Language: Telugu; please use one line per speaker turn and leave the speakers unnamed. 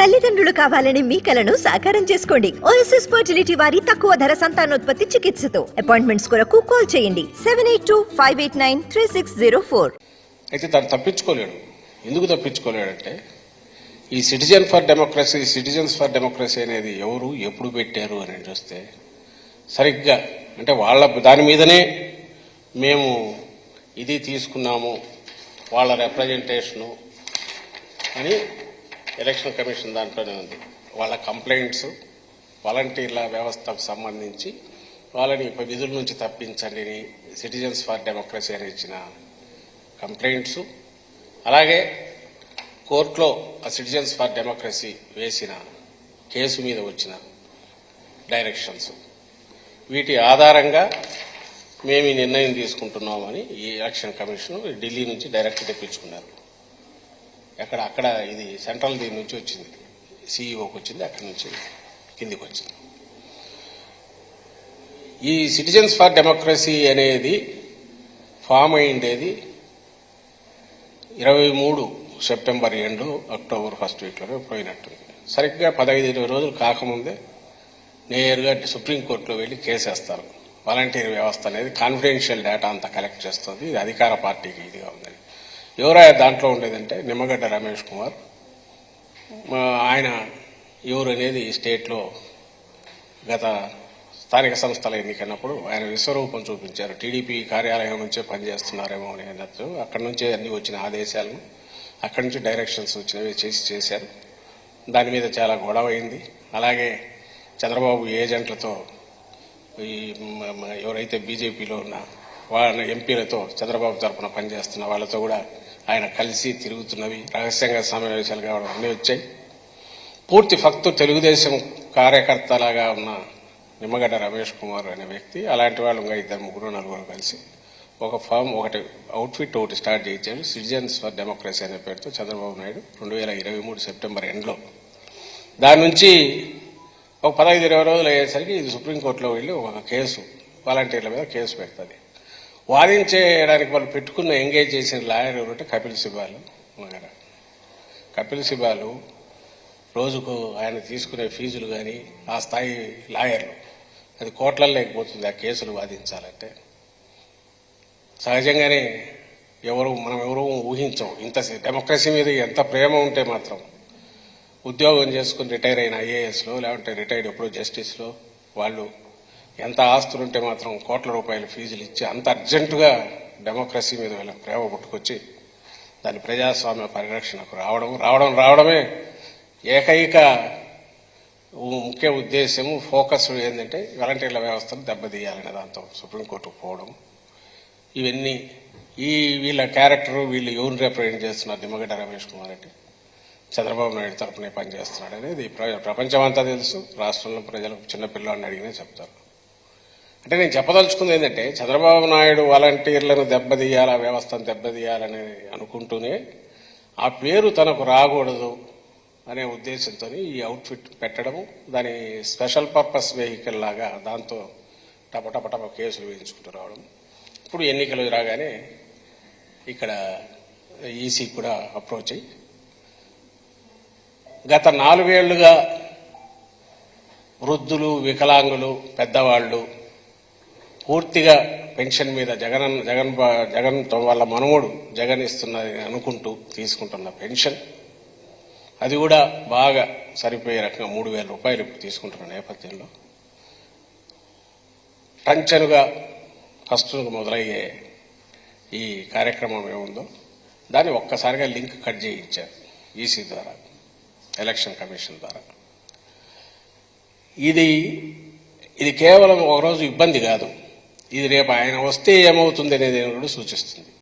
తల్లిదండ్రులు కావాలని మీ కలను సాకారం చేసుకోండి. ఓఎస్ఎస్ ఫర్టిలిటీ వారి తక్కువ ధర సంతానోత్పత్తి చికిత్సతో. అపాయింట్మెంట్స్ కొరకు కాల్ చేయండి. Seven eight two five eight nine three six zero four
అయితే తను తప్పించుకోలేడు. ఎందుకు తప్పించుకోలేడంటే ఈ citizen for democracy citizens for democracy అనేది ఎవరు ఎప్పుడు పెట్టారు అని చూస్తే సరిగ్గా అంటే వాళ్ళ దాని మీదనే మేము ఇది తీసుకున్నాము వాళ్ళ రిప్రజెంటేషను అని ఎలక్షన్ కమిషన్ దాంట్లోనే ఉంది. వాళ్ళ కంప్లైంట్స్ వాలంటీర్ల వ్యవస్థకు సంబంధించి వాళ్ళని విధుల నుంచి తప్పించండి సిటిజన్స్ ఫర్ డెమోక్రసీ అని ఇచ్చిన కంప్లైంట్స్. అలాగే కోర్టులో ఆ సిటిజన్స్ ఫర్ డెమోక్రసీ వేసిన కేసు మీద వచ్చిన డైరెక్షన్స్ వీటి ఆధారంగా మేము ఈ నిర్ణయం తీసుకుంటున్నామని ఈ ఎలక్షన్ కమిషన్ ఢిల్లీ నుంచి డైరెక్ట్ తెప్పించుకున్నారు. ఎక్కడ అక్కడ ఇది సెంట్రల్ దీని నుంచి వచ్చింది. సీఈఓకి వచ్చింది అక్కడి నుంచి కిందికి వచ్చింది. ఈ సిటిజన్స్ ఫర్ డెమోక్రసీ అనేది ఫామ్ అయ్యిండేది ఇరవై మూడు సెప్టెంబర్ ఎండు అక్టోబర్ ఫస్ట్ వీక్లో పోయినట్టుంది. సరిగ్గా పదహైదు ఇరవై రోజులు కాకముందే నేరుగా సుప్రీంకోర్టులో వెళ్ళి కేసేస్తారు. వాలంటీర్ వ్యవస్థ అనేది కాన్ఫిడెన్షియల్ డేటా అంతా కలెక్ట్ చేస్తుంది. ఇది అధికార పార్టీకి ఇదిగా ఉంది. ఎవరాయ దాంట్లో ఉండేదంటే నిమ్మగడ్డ రమేష్ కుమార్. ఆయన ఎవరు అనేది ఈ స్టేట్లో గత స్థానిక సంస్థల ఎన్నికైనప్పుడు ఆయన విశ్వరూపం చూపించారు. టీడీపీ కార్యాలయం నుంచే పనిచేస్తున్నారేమో అని అన్నట్టు అక్కడి నుంచే అన్ని వచ్చిన ఆదేశాలను అక్కడి నుంచి డైరెక్షన్స్ వచ్చినవి చేసి చేశారు. దాని మీద చాలా గొడవ అయింది. అలాగే చంద్రబాబు ఏజెంట్లతో ఈ ఎవరైతే బీజేపీలో ఉన్న వాళ్ళ ఎంపీలతో చంద్రబాబు తరఫున పనిచేస్తున్న వాళ్ళతో కూడా ఆయన కలిసి తిరుగుతున్నవి. రహస్యంగా సమావేశాలు కావడం అన్నీ వచ్చాయి. పూర్తి ఫక్తు తెలుగుదేశం కార్యకర్తలాగా ఉన్న నిమ్మగడ్డ రమేష్ కుమార్ అనే వ్యక్తి అలాంటి వాళ్ళు ఇంకా ఇద్దరు ముగ్గురు నలుగురు కలిసి ఒక ఫామ్ ఒకటి అవుట్ఫిట్ ఒకటి స్టార్ట్ చేయించాడు సిటిజన్స్ ఫర్ డెమోక్రసీ అనే పేరుతో చంద్రబాబు నాయుడు రెండు వేల ఇరవై మూడు సెప్టెంబర్ ఎండ్లో. దాని నుంచి ఒక పదహైదు ఇరవై రోజులు అయ్యేసరికి ఇది సుప్రీంకోర్టులో వెళ్ళి ఒక కేసు వాలంటీర్ల మీద కేసు పెడుతుంది. వాదించేయడానికి వాళ్ళు పెట్టుకున్న ఎంగేజ్ చేసిన లాయర్ ఎవరంటే కపిల్ సిబాలు వగైరా. కపిల్ సిబాలు రోజుకు ఆయన తీసుకునే ఫీజులు కానీ ఆ స్థాయి లాయర్లు అది కోట్లలో లేకపోతుంది ఆ కేసులు వాదించాలంటే సహజంగానే ఎవరు మనం ఎవరు ఊహించం ఇంత డెమోక్రసీ మీద ఎంత ప్రేమ ఉంటే మాత్రం ఉద్యోగం చేసుకుని రిటైర్ అయిన ఐఏఎస్లో లేకుంటే రిటైర్డ్ ఎప్పుడో జస్టిస్లో వాళ్ళు ఎంత ఆస్తులు ఉంటే మాత్రం కోట్ల రూపాయల ఫీజులు ఇచ్చి అంత అర్జెంటుగా డెమోక్రసీ మీద వీళ్ళకి ప్రేమ పుట్టుకొచ్చి దాని ప్రజాస్వామ్య పరిరక్షణకు రావడం రావడం రావడమే ఏకైక ముఖ్య ఉద్దేశము ఫోకస్ ఏంటంటే వాలంటీర్ల వ్యవస్థను దెబ్బతీయాలనే దాంతో సుప్రీంకోర్టుకు పోవడం. ఇవన్నీ ఈ వీళ్ళ క్యారెక్టర్ వీళ్ళు ఎవరు రిప్రజెంట్ చేస్తున్నారు? నిమ్మగడ్డ రమేష్ కుమార్ రెడ్డి. చంద్రబాబు నాయుడు తరఫునే పనిచేస్తున్నాడు అనేది ప్రపంచం ప్రపంచమంతా తెలుసు. రాష్ట్రంలో ప్రజలు చిన్నపిల్లవాడిని అడిగినే చెప్తారు. అంటే నేను చెప్పదలుచుకుంది ఏంటంటే చంద్రబాబు నాయుడు వాలంటీర్లను దెబ్బతీయాలి ఆ వ్యవస్థను దెబ్బతీయాలని అనుకుంటూనే ఆ పేరు తనకు రాకూడదు అనే ఉద్దేశంతో ఈ అవుట్ఫిట్ పెట్టడము దాని స్పెషల్ పర్పస్ వెహికల్ లాగా దాంతో టప టప కేసులు వేయించుకుంటూ రావడం. ఇప్పుడు ఎన్నికలు రాగానే ఇక్కడ ఈసీ కూడా అప్రోచ్ అయ్యి గత నాలుగేళ్ళుగా వృద్ధులు వికలాంగులు పెద్దవాళ్ళు పూర్తిగా పెన్షన్ మీద జగన్ జగన్ జగన్ వాళ్ళ మనవడు జగన్ ఇస్తున్నది అనుకుంటూ తీసుకుంటున్న పెన్షన్ అది కూడా బాగా సరిపోయే రకంగా మూడు వేల రూపాయలు ఇప్పుడు తీసుకుంటున్న నేపథ్యంలో. టంచనుగా ఫస్ట్ మొదలయ్యే ఈ కార్యక్రమం ఏముందో దాన్ని ఒక్కసారిగా లింక్ కట్ చేయించారు ఈసీ ద్వారా ఎలక్షన్ కమిషన్ ద్వారా. ఇది ఇది కేవలం ఒకరోజు ఇబ్బంది కాదు. ఇది రేపు ఆయన వస్తే ఏమవుతుంది అనేది కూడా సూచిస్తుంది.